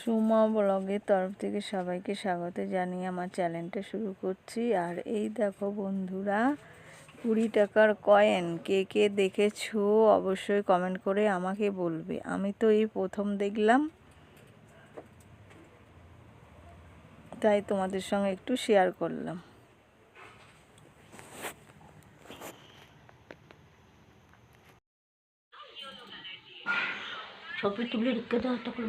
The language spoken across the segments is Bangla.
সুমা ব্লগের তরফ থেকে সবাইকে স্বাগত জানিয়ে আমার চ্যানেলটা শুরু করছি। আর এই দেখো বন্ধুরা, কুড়ি টাকার কয়েন কে কে দেখেছ অবশ্যই কমেন্ট করে আমাকে বলবে। আমি তো এই প্রথম দেখলাম, তাই তোমাদের সঙ্গে একটু শেয়ার করলাম। ছবি তুলে রেখে দাও একটা করে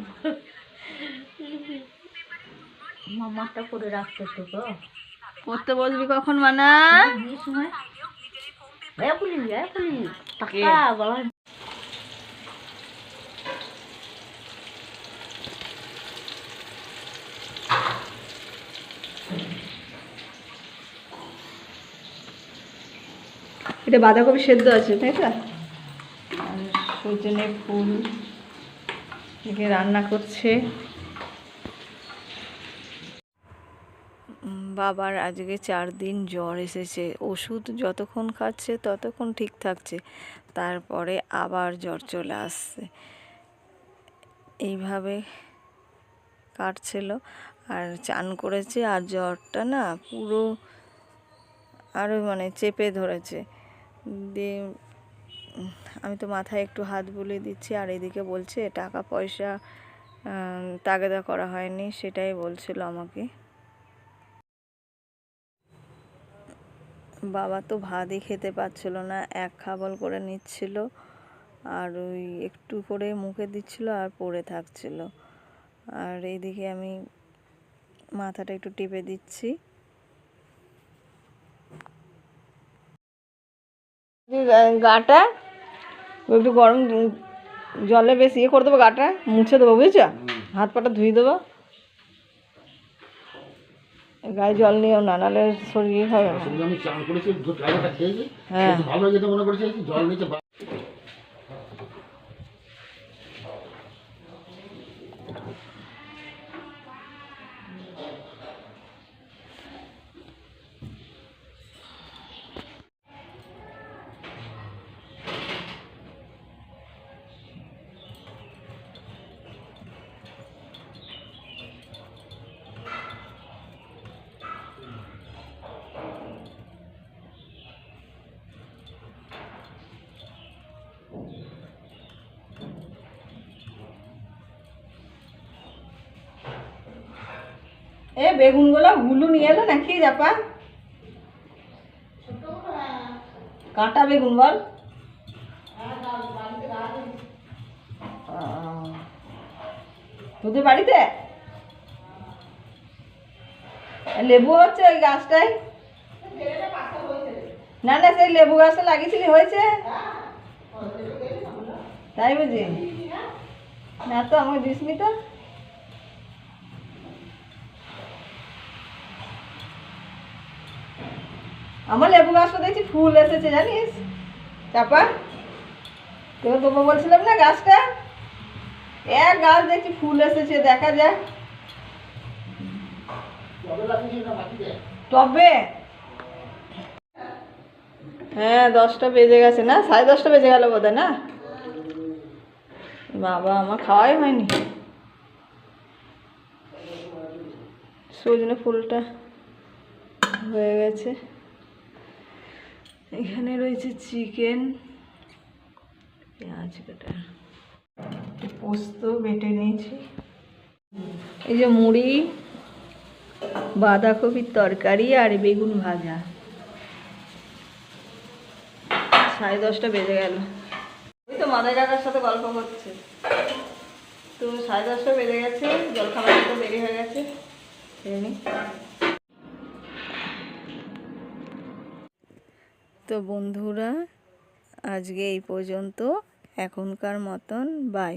মামাটা করে রাখতে তো গো। পড়তে বসবি কখন মানা? সময় কে? টাকা গলায় এটা বাঁধাকপি সেদ্ধ আছে তাই তো? সজনে ফুল। একে রান্না করছে। বাবার আজকে চার দিন জ্বর এসেছে। ওষুধ যতক্ষণ খাচ্ছে ততক্ষণ ঠিক থাকছে। তারপরে আবার জ্বর চলে আসছে। এইভাবে কাটছিল। আর চান করেছে আর জ্বরটা না পুরো আরও মানে চেপে ধরেছে। দিয়ে আমি তো মাথায় একটু হাত বুলিয়ে দিচ্ছি আর এদিকে বলছে, টাকা পয়সা তাগেদা করা হয়নি, সেটাই বলছিল আমাকে। বাবা তো ভাতই খেতে পাচ্ছিল না, এক খাবল করে নিচ্ছিল আর ওই একটু করে মুখে দিচ্ছিল আর পড়ে থাকছিল। আর এইদিকে আমি মাথাটা একটু টিপে দিচ্ছি। গাটা একটু গরম জলে বেশ ইয়ে করে দেবো গাটা মুছে দেবো বুঝেছ? হাত পাটা ধুয়ে দেবো। গায়ে জল নিয়েও না নালে শরীর ইয়ে হবে হ্যাঁ। এ, বেগুনগুলো হুলু নিয়ে এলো নাকি জাপা? কাঁটা বেগুন বল। তোদের বাড়িতে? লেবু হচ্ছে ওই গাছটায়? না না, সেই লেবু গাছটা লাগিয়েছিলি, হয়েছে? তাই বুঝি? না তো আমাকে দিসনি তো? আমার লেবু গাছটা দেখছি ফুল এসেছে জানিস? চাপা। তোর তোকে বলছিলাম না গাছটা? এক গাছ দেখছি ফুল এসেছে দেখা যায় টবে হ্যাঁ দশটা বেজে গেছে না? সাড়ে দশটা বেজে গেল বোধ না? বাবা আমার খাওয়াই হয়নি। সজনে ফুলটা হয়ে গেছে। এখানে রয়েছে চিকেন, পেঁয়াজ কাটা পোস্ত বেটে নিয়েছি। এই যে মুড়ি, বাঁধাকপির তরকারি আর বেগুন ভাজা। সাড়ে দশটা বেজে গেল। ওই তো মাদাই দাদার সাথে গল্প করছে। তো সাড়ে দশটা বেজে গেছে জলখাবার তো বেরিয়ে হয়ে গেছে। তো বন্ধুরা আজকে এই পর্যন্ত। এখনকার মতন বাই